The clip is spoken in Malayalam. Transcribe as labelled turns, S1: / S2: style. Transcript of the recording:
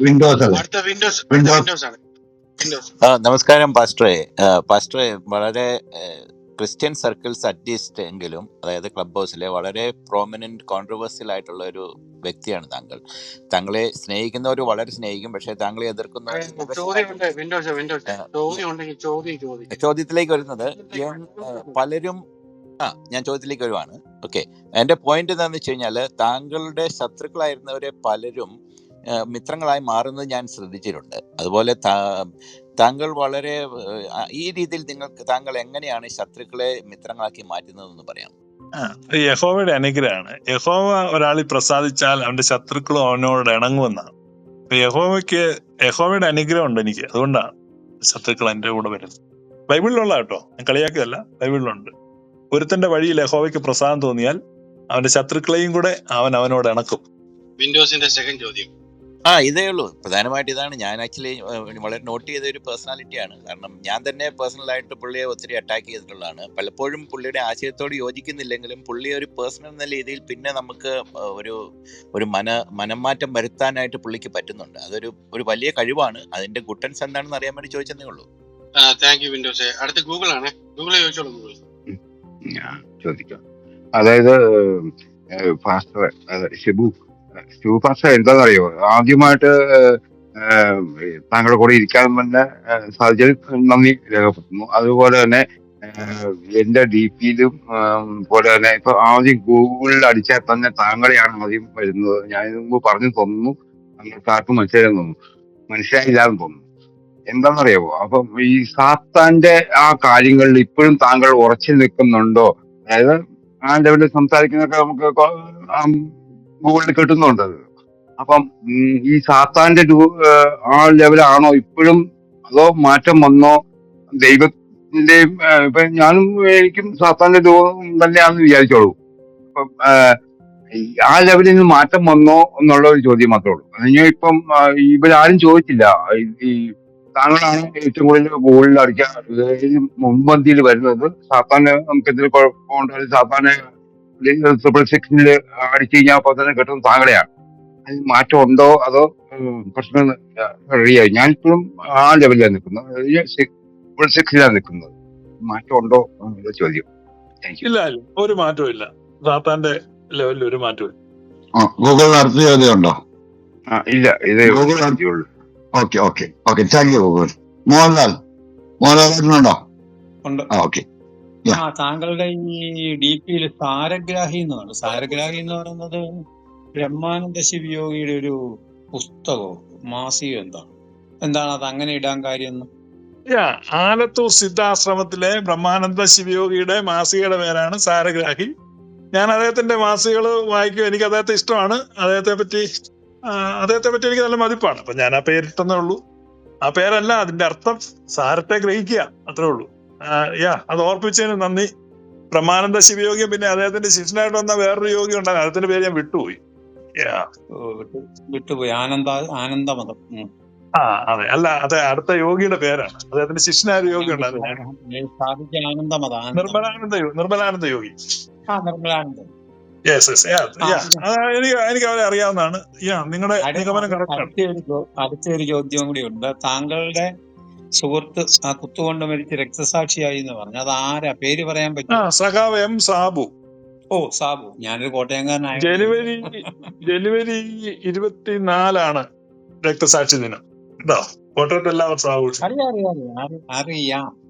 S1: വിൻഡോസ്
S2: അടുത്ത വിൻഡോസ് വിൻഡോസ് ആണ്.
S3: ആ, നമസ്കാരം പാസ്റ്ററെ. പാസ്റ്ററേ വളരെ ക്രിസ്ത്യൻ സർക്കിൾസ് അറ്റ്ലീസ്റ്റ് എങ്കിലും അതായത് ക്ലബ് ഹൗസിലെ വളരെ പ്രോമിനന്റ് കോൺട്രവേഴ്സ്യൽ ആയിട്ടുള്ള ഒരു വ്യക്തിയാണ് താങ്കൾ. താങ്കളെ സ്നേഹിക്കുന്നവർ വളരെ സ്നേഹിക്കും പക്ഷേ താങ്കളെ
S2: എതിർക്കുന്ന
S3: ചോദ്യത്തിലേക്ക് വരുന്നത് പലരും ആ ഞാൻ ചോദ്യത്തിലേക്ക് വരുവാണ്. ഓക്കെ. എന്റെ പോയിന്റ് എന്താണെന്ന് വെച്ച് കഴിഞ്ഞാൽ താങ്കളുടെ ശത്രുക്കളായിരുന്നവരെ പലരും മിത്രങ്ങളായി മാറുന്നത് ഞാൻ ശ്രദ്ധിച്ചിട്ടുണ്ട്. അതുപോലെ താങ്കൾ വളരെ ഈ രീതിയിൽ നിങ്ങൾക്ക് താങ്കൾ എങ്ങനെയാണ് ശത്രുക്കളെ മിത്രങ്ങളാക്കി മാറ്റുന്നതെന്ന് പറയാം
S4: യഹോവയുടെ അനുഗ്രഹമാണ്. യഹോവ ഒരാളിൽ പ്രസാദിച്ചാൽ അവന്റെ ശത്രുക്കളും അവനോട് ഇണങ്ങുമെന്നാണ്. യഹോവയ്ക്ക് യഹോവയുടെ അനുഗ്രഹം ഉണ്ട് എനിക്ക്. അതുകൊണ്ടാണ് ശത്രുക്കൾ എന്റെ കൂടെ വരുന്നത്. ബൈബിളിലുള്ള കേട്ടോ ഞാൻ കളിയാക്കിയതല്ല ബൈബിളിലുണ്ട്. ഒരുത്തന്റെ വഴിയിൽ യഹോവയ്ക്ക് പ്രസാദം തോന്നിയാൽ അവന്റെ ശത്രുക്കളെയും കൂടെ അവൻ അവനോട് ഇണക്കും.
S2: വിൻഡോസിന്റെ സെക്കൻഡ് ചോദ്യം.
S3: ആ ഇതേ ഉള്ളൂ. പ്രധാനമായിട്ട് ഇതാണ്. ഞാൻ ആക്ച്വലി വളരെ നോട്ട് ചെയ്ത ഒരു പേഴ്സണാലിറ്റിയാണ് കാരണം ഞാൻ തന്നെ പേഴ്സണലായിട്ട് പുള്ളിയെ ഒത്തിരി അറ്റാക്ക് ചെയ്തിട്ടുള്ളതാണ്. പലപ്പോഴും പുള്ളിയുടെ ആശയത്തോട് യോജിക്കുന്നില്ലെങ്കിലും പുള്ളി ഒരു പേഴ്സണൽ എന്ന രീതിയിൽ പിന്നെ നമുക്ക് ഒരു ഒരു മന മനംമാറ്റം വരുത്താനായിട്ട് പുള്ളിക്ക് പറ്റുന്നുണ്ട്. അതൊരു ഒരു വലിയ കഴിവാണ്. അതിന്റെ ഗുട്ടൻസ് എന്താണെന്ന് അറിയാൻ വേണ്ടി ചോദിച്ചതേ ഉള്ളൂ.
S2: താങ്ക് യു വിൻഡോസ് അടുത്ത ഗൂഗിൾ ആണ്. ഗൂഗിളെ ചോദിച്ചോളൂ ഗൂഗിൾ
S1: ഞാൻ ചോദിക്കാം. അതായത് ഫാസ്റ്റർ ഷിബു ഷിബു ഫാസ്റ്റർ എന്താണെന്നറിയോ? ആദ്യമായിട്ട് താങ്കളുടെ കൂടെ ഇരിക്കാൻ തന്നെ സാധിച്ചത് നന്ദി രേഖപ്പെടുത്തുന്നു. അതുപോലെ തന്നെ എന്റെ ഡി പിയിലും പോലെ തന്നെ ഇപ്പൊ ആദ്യം ഗൂഗിളിൽ അടിച്ചാൽ തന്നെ താങ്കളെയാണ് ആദ്യം വരുന്നത്. ഞാൻ മുമ്പ് പറഞ്ഞു തോന്നുന്നു താങ്കൾക്ക് ആർക്കും മനസ്സിലായെന്ന് തോന്നുന്നു. മനസ്സിലായില്ലാന്ന് തോന്നുന്നു. എന്താണെന്നറിയാമോ അപ്പം ഈ സാത്താന്റെ ആ കാര്യങ്ങളിൽ ഇപ്പോഴും താങ്കൾ ഉറച്ചു നിൽക്കുന്നുണ്ടോ? അതായത് ആ ലെവലിൽ സംസാരിക്കുന്നൊക്കെ നമുക്ക് ഗൂഗിളിൽ കിട്ടുന്നുണ്ട്. അപ്പം ഈ സാത്താന്റെ ആ ലെവലാണോ ഇപ്പോഴും? അതോ മാറ്റം വന്നോ? ദൈവത്തിന്റെയും ഏഹ് ഇപ്പൊ ഞാനും എനിക്കും സാത്താന്റെ രൂപം തന്നെയാണെന്ന് വിചാരിച്ചോളൂ. അപ്പം ആ ലെവലിൽ നിന്ന് മാറ്റം വന്നോ എന്നുള്ള ഒരു ചോദ്യം മാത്രമേ ഉള്ളൂ. അതിന് ഇപ്പം ഇവരാരും ചോദിച്ചില്ല. ഈ- താങ്കളാണ് ഏറ്റവും കൂടുതൽ ഗോളിൽ അടിക്കാൻ മുൻപന്തിയിൽ വരുന്നത്. സാത്താന് നമുക്കെതിരെ കുഴപ്പമുണ്ടായാലും സാത്താന് ട്രിപ്പിൾ സിക്സിൽ അടിച്ചു കഴിഞ്ഞാൽ അപ്പൊ തന്നെ കിട്ടുന്ന താങ്കളെയാണ്. അതിന് മാറ്റം ഉണ്ടോ? അതോ പ്രശ്നം റെഡിയായി ഞാൻ ഇപ്പോഴും ആ ലെവലിലാണ് നിൽക്കുന്നത്. ട്രിപ്പിൾ സിക്സിലാണ് നിൽക്കുന്നത്. മാറ്റം ഉണ്ടോ? എന്നുള്ള ചോദ്യം.
S4: ഇല്ല ഒരു മാറ്റവും ഇല്ല. സാത്താന്റെ ലെവലിൽ ഒരു മാറ്റവും ഇല്ല.
S5: ഗൂഗിൾ നടത്തിയ ചോദ്യം ഉണ്ടോ?
S1: ആ ഇല്ല. ഇത്
S5: Google
S1: നടത്തിയുള്ളൂ
S5: okay okay. Okay thank you Google. Mohanlal. Mohanlal ഉണ്ടോ
S6: ഉണ്ട്.
S5: ആ ഓക്കെ.
S6: ആ താങ്കളുടെ ഈ ഡി പിയിൽ സാരഗ്രാഹി എന്ന് പറയുന്നത് സാരഗ്രാഹി എന്ന് പറയുന്നത് ബ്രഹ്മാനന്ദ ശിവയോഗിയുടെ ഒരു പുസ്തകമോ മാസികോ എന്താണ്? എന്താണ് അത് അങ്ങനെ ഇടാൻ കാര്യം
S4: യാ ആലത്തൂർ സിദ്ധാശ്രമത്തിലെ ബ്രഹ്മാനന്ദ ശിവയോഗിയുടെ മാസികയുടെ പേരാണ് സാരഗ്രാഹി. ഞാൻ അദ്ദേഹത്തിന്റെ മാസികകൾ വായിക്കും എനിക്ക് അദ്ദേഹത്തെ ഇഷ്ടമാണ്. അദ്ദേഹത്തെ പറ്റി അദ്ദേഹത്തെ പറ്റി എനിക്ക് നല്ല മതിപ്പാണ്. അപ്പൊ ഞാൻ ആ പേരിട്ടെന്നേ ഉള്ളൂ. ആ പേരല്ല അതിന്റെ അർത്ഥം സാരത്തെ ഗ്രഹിക്കുക അത്രേ ഉള്ളൂ. യാ അത് ഓർപ്പിച്ചതിന് നന്ദി. പ്രമാനന്ദ ശിവയോഗ്യം പിന്നെ അദ്ദേഹത്തിന്റെ ശിഷ്യനായിട്ട് വന്ന വേറൊരു യോഗി ഉണ്ടായിരുന്നു. അദ്ദേഹത്തിന്റെ പേര് ഞാൻ വിട്ടുപോയി.
S6: വിട്ടുപോയി. ആനന്ദ ആനന്ദമതം.
S4: ആ അതെ. അല്ല അതെ അടുത്ത യോഗിയുടെ പേരാണ്. അദ്ദേഹത്തിന്റെ ശിഷ്യനായ യോഗി ഉണ്ടായിരുന്നു. നിർമ്മലാനന്ദ യോഗി. നിർമ്മലാനന്ദ. യോഗി യെസ് എനിക്ക് എനിക്ക് അവരെ അറിയാവുന്നതാണ്. യാ നിങ്ങളുടെ നിഗമനം കറക്റ്റ്
S6: അടുത്ത ഒരു ചോദ്യം കൂടി ഉണ്ട്. താങ്കളുടെ സുഹൃത്ത് ആ കുത്തുകൊണ്ട് മരിച്ച് രക്തസാക്ഷിയായി എന്ന് പറഞ്ഞു. അത് ആരാ? പേര് പറയാൻ
S4: പറ്റും
S6: പറ്റുമോ
S4: സഖാവ് എം സാബു.
S6: ഓ സാബു. ഞാനൊരു കോട്ടയംകാരനായ
S4: ജനുവരി ജനുവരി ഇരുപത്തിനാലാണ് രക്തസാക്ഷി ദിനം. കേട്ടോ കോട്ടയത്ത് എല്ലാവരും സാബു
S6: അറിയാം അറിയാം. അറിയാം